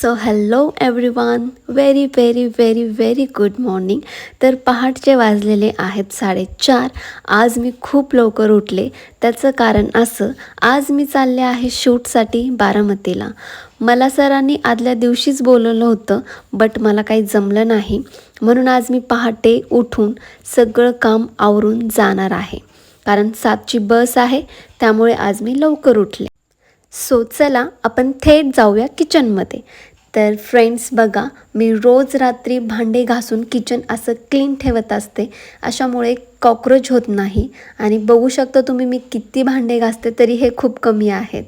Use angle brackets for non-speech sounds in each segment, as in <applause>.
So hello everyone very very very very good morning तर पहाटचे वाजलेले आहेत साडेचार आज मी खूप लवकर उठले. त्याचं कारण असं आज मी चालले आहे शूटसाठी बारामतीला. मला सरांनी आदल्या दिवशीच बोलवलं होतं बट मला काही जमलं नाही. म्हणून आज मी पहाटे उठून सगळं काम आवरून जाणार आहे. कारण सातची बस आहे त्यामुळे आज मी लवकर उठले. सो चला आपण थेट जाऊया किचनमध्ये तर फ्रेंड्स बघा मी रोज रात्री भांडे घासून किचन असं क्लीन ठेवत असते. अशामुळे कॉक्रोच होत नाही. आणि बघू शकता तुम्ही मी किती भांडे घासते तरी हे खूप कमी आहेत.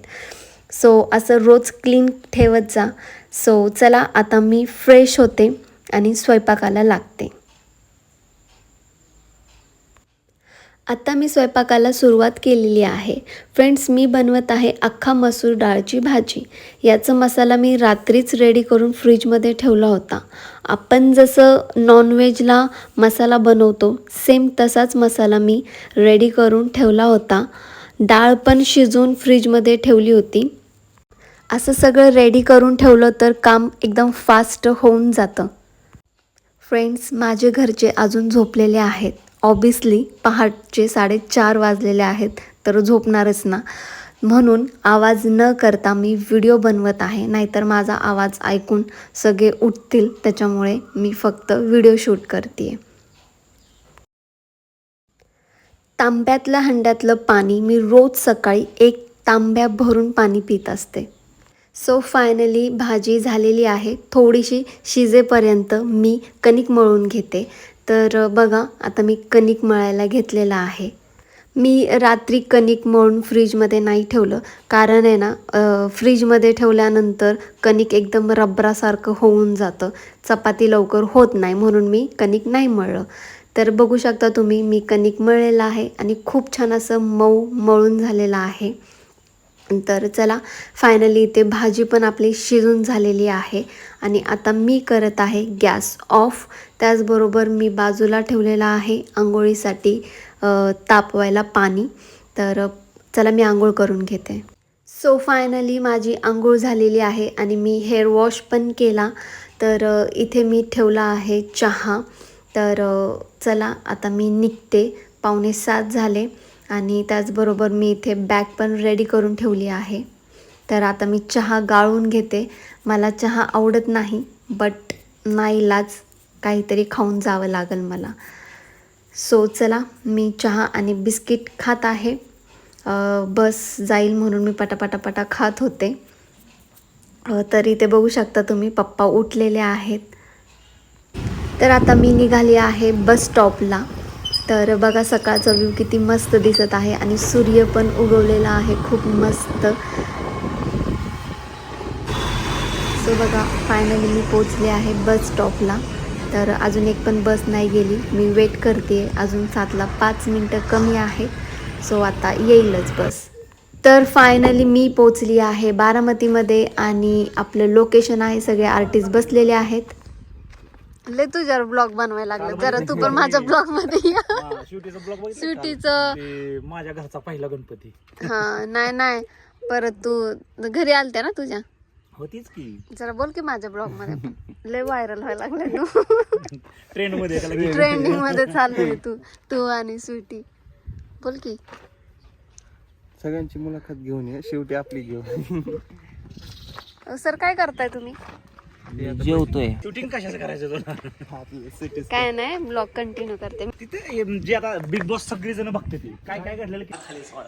सो असं रोज क्लीन ठेवत जा. सो चला आता मी फ्रेश होते आणि स्वयंपाकाला लागते. आत्ता मी स्वयंपाकाला सुरुवात केलेली आहे. फ्रेंड्स मी बनवत आहे अख्खा मसूर डाळची भाजी. याचा मसाला मी रात्रीच रेडी करून फ्रीजमध्ये ठेवला होता. आपण जसं नॉनव्हेजला मसाला बनवतो सेम तसाच मसाला मी रेडी करून ठेवला होता. डाळ पण शिजवून फ्रीजमध्ये ठेवली होती. असं सगळं रेडी करून ठेवलं तर काम एकदम फास्ट होऊन जातं. फ्रेंड्स माझे घरचे अजून झोपलेले आहेत. ऑबियसली पहाटचे साडेचार वाजलेले आहेत तर झोपणारच ना. म्हणून आवाज न करता मी व्हिडिओ बनवत आहे नाहीतर माझा आवाज ऐकून सगळे उठतील त्याच्यामुळे मी फक्त व्हिडिओ शूट करते तांब्यातल्या हंड्यातलं पाणी मी रोज सकाळी एक तांब्या भरून पाणी पित असते. सो फायनली भाजी झालेली आहे थोडीशी शिजेपर्यंत मी कणिक मळून घेते. तर बघा आता मी कणिक मळायला घेतलेला आहे. मी रात्री कणिक मळून फ्रीजमध्ये नाही ठेवलं. कारण आहे ना फ्रीजमध्ये ठेवल्यानंतर कणिक एकदम रबरासारखं होऊन जातं. चपाती लवकर होत नाही म्हणून मी कणिक नाही मळलं. तर बघू शकता तुम्ही मी कणिक मळलेलं आहे आणि खूप छान असं मऊ मळून झालेलं आहे. तर चला फायनली इथे भाजी पण आपली शिजून झालेली आहे. आणि आता मी करत आहे गॅस ऑफ. त्याचबरोबर मी बाजूला ठेवलेला आहे आंघोळीसाठी तापवायला पाणी. तर चला मी आंघोळ करून घेते. सो फायनली माझी आंघोळ झालेली आहे आणि मी हेअर वॉश पण केला. तर इथे मी ठेवला आहे चहा. तर चला आता मी निघते. पावणे सात झाले. आणि त्याचबरोबर मी इथे बॅग पण रेडी करून ठेवली आहे. तर आता मी चहा गाळून घेते. मला चहा आवडत नाही बट नाईलाज काहीतरी खाऊन जावं लागेल मला. सो चला मी चहा आणि बिस्किट खात आहे. बस जाईल म्हणून मी पटापटापटा खात होते. तरी तर इथे बघू शकता तुम्ही पप्पा उठलेले आहेत. तर आता मी निघाली आहे बस स्टॉपला तर बघा सकाळचा व्ह्यू किती मस्त दिसत आहे आणि सूर्य पण उगवलेला आहे खूप मस्त. सो बघा फायनली मी पोचले आहे बस स्टॉपला तर अजून एक पण बस नाही गेली. मी वेट करते. अजून सातला पाच मिनटं कमी आहे. सो आता येईलच बस तर फायनली मी पोचली आहे बारामतीमध्ये आणि आपलं लोकेशन आहे सगळे आर्टिस्ट बसलेले आहेत. लय तुझ्यावर ब्लॉग बनवायला लागलं. जरा तू पण माझ्या ब्लॉगमध्ये या. हा, शिवटीचा ब्लॉग? शिवटीचं- माझ्या घरचा पहिला गणपती. हा नाही नाही. परत तू घरी आलते ना तुझ्या? होतीच की. जरा बोल की माझ्या ब्लॉगमध्ये. पण. लय व्हायरल व्हायला लागले तू. ट्रेन मध्ये त्याला घेऊन. ट्रेंडिंगमध्ये चाललोय तू. तू आणि स्वीटी. बोल की. सगळ्यांची मुलाखत घेऊन ये. शेवटी आपली घेऊन. सर काय करताय तुम्ही? जेवतोय. शूटिंग कशाचं करायचं तुला? काय नाही ब्लॉग कंटिन्यू करते. तिथे जे आता बिग बॉस सगळी जण बघते ते. काय काय घडलेलं.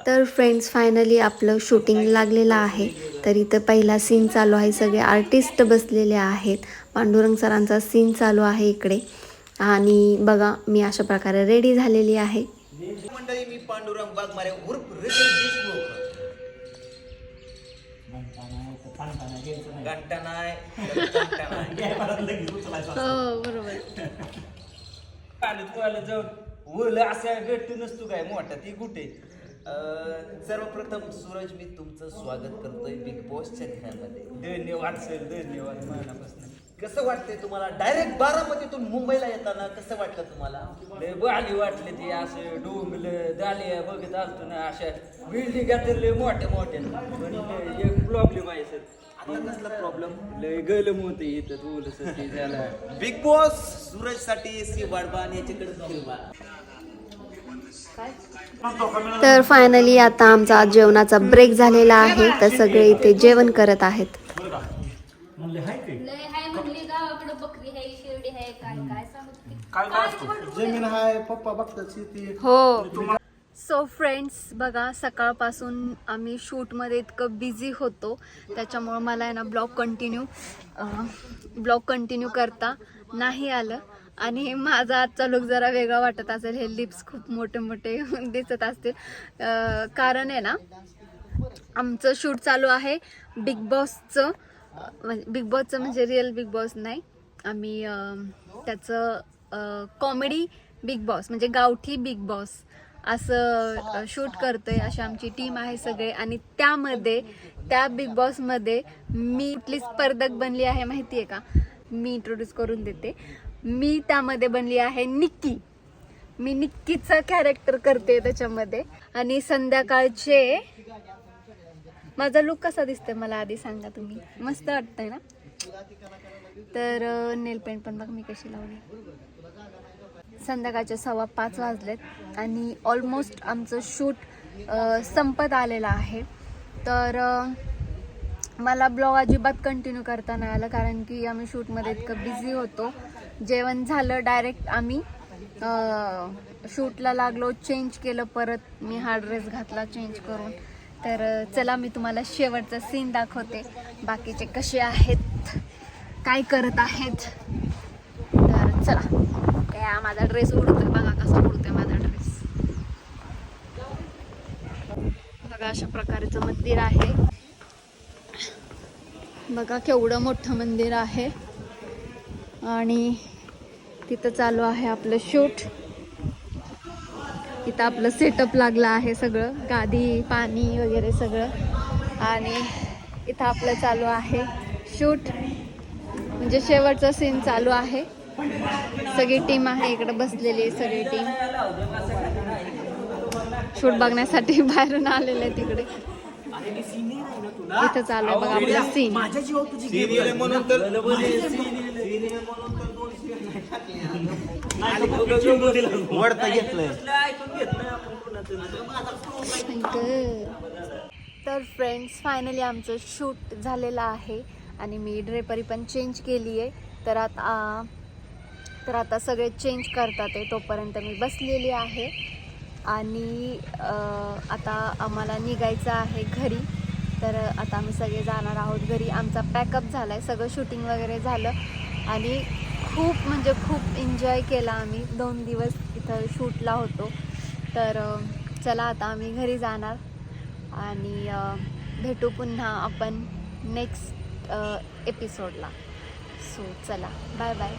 तर फ्रेंड्स फायनली आपलं शूटिंग लागलेलं आहे. तर इथं पहिला सीन चालू आहे. सगळे आर्टिस्ट बसलेले आहेत. पांडुरंग सरांचा सीन चालू आहे इकडे. आणि बघा मी अशा प्रकारे रेडी झालेली आहे. मंडळी मी पांडुरंग वाघमारे उर्फ रितेश देशमुख. घंटा नाही हो बरोबर. आलं तू आलं जाऊन ओलं असा काय मोठा ती सर्वप्रथम सूरज मी तुमचं स्वागत करतोय बिग बॉसच्या घरामध्ये धन्यवाद सर धन्यवाद मनापासून कसं वाटतंय तुम्हाला? डायरेक्ट बारामतीतून मुंबईला येताना कसं वाटलं तुम्हाला? बाली वाटले ते असे डोंगलं दाले बघत असतो ना अशा बिल्डिंग लय मोठ्या मोठ्या पण एक प्रॉब्लेम आहे सर. आता कसला प्रॉब्लेम लय गलम होते इथं झाला बिग बॉस सूरजसाठी वाढवा आणि याच्याकडे फिरवा तर फायनली आता आमचा आज जेवणाचा ब्रेक झालेला आहे. तर सगळे इथे जेवण करत आहेत म्हणले हाय ते लय हाय म्हणली गावाकडे बकरी आहे शेरडी आहे काय काय सांगत होती. काय काय असतो? जमीन हाय पप्पा बघतात शेती. हो. सो फ्रेंड्स बघा सकाळपासून आम्ही शूटमध्ये इतकं बिझी होतो. त्याच्यामुळं मला आहे ना ब्लॉग कंटिन्यू ब्लॉग कंटिन्यू करता नाही आलं. आणि माझा आजचा लुक जरा वेगळा वाटत असेल. हे लिप्स खूप मोठे मोठे <laughs> दिसत असतील. कारण आहे ना आमचं शूट चालू आहे बिग बॉसचं म्हणजे बिग बॉसचं म्हणजे रिअल बिग बॉस नाही. आम्ही त्याचं कॉमेडी बिग बॉस म्हणजे गावठी बिग बॉस असं शूट करतोय अशी आमची टीम आहे सगळे. आणि त्यामध्ये त्या बिग बॉसमध्ये मी कुठली स्पर्धक बनली आहे माहिती आहे का? मी इंट्रोड्यूस करून देते. मी त्यामध्ये बनली आहे निक्की मी निक्कीचं कॅरेक्टर करते त्याच्यामध्ये. आणि संध्याकाळचे माझा लुक कसा दिसतोय मला आधी सांगा तुम्ही. मस्त वाटतंय ना? तर नेल पेंट पण बघ मी कशी लावली. संध्याकाळचे सव्वा पाच वाजलेत आणि ऑलमोस्ट आमचं शूट संपत आलेलं आहे. तर मला ब्लॉग अजिबात कंटिन्यू करता नाही आलं कारण की आम्ही शूटमध्ये इतकं बिझी होतो. जेवण झालं डायरेक्ट आम्ही. शूटला लागलो चेंज केलं परत. मी हा ड्रेस घातला चेंज करून. तर चला मी तुम्हाला शेवटचा सीन दाखवते. बाकीचे कसे आहेत? काय करत आहेत? तर चला. काय माझा ड्रेस उडतोय बघा कसा उडतोय माझा ड्रेस बघा अशा प्रकारचं मंदिर आहे. बघा केवढं मोठं मंदिर आहे. आणि तिथं चालू आहे आपलं शूट. इथं आपलं सेटअप लागलं आहे सगळं गादी पाणी वगैरे सगळं. आणि इथं आपलं चालू आहे शूट. म्हणजे शेवटचा सीन चालू आहे. सगळी टीम आहे इकडे बसलेली सगळी टीम शूट बघण्यासाठी बाहेरून आलेले आहे तिकडे इथं चालू आहे बघा आपलं सीन तर फ्रेंड्स फायनली आमचं शूट झालेलं आहे. आणि मी ड्रेपरी पण चेंज केली आहे तर आता तर आता सगळे चेंज करतात आहे तोपर्यंत मी बसलेली आहे. आणि आता आम्हाला निघायचं आहे घरी. तर आता आम्ही सगळे जाणार आहोत घरी. आमचा पॅकअप झाला आहे सगळं शूटिंग वगैरे झालं. आणि खूप म्हणजे खूप एन्जॉय केला आम्ही. दोन दिवस इथं शूटला होतो. तर चला आता आम्ही घरी जाणार. आणि भेटू पुन्हा आपण नेक्स्ट एपिसोडला सो चला. Bye bye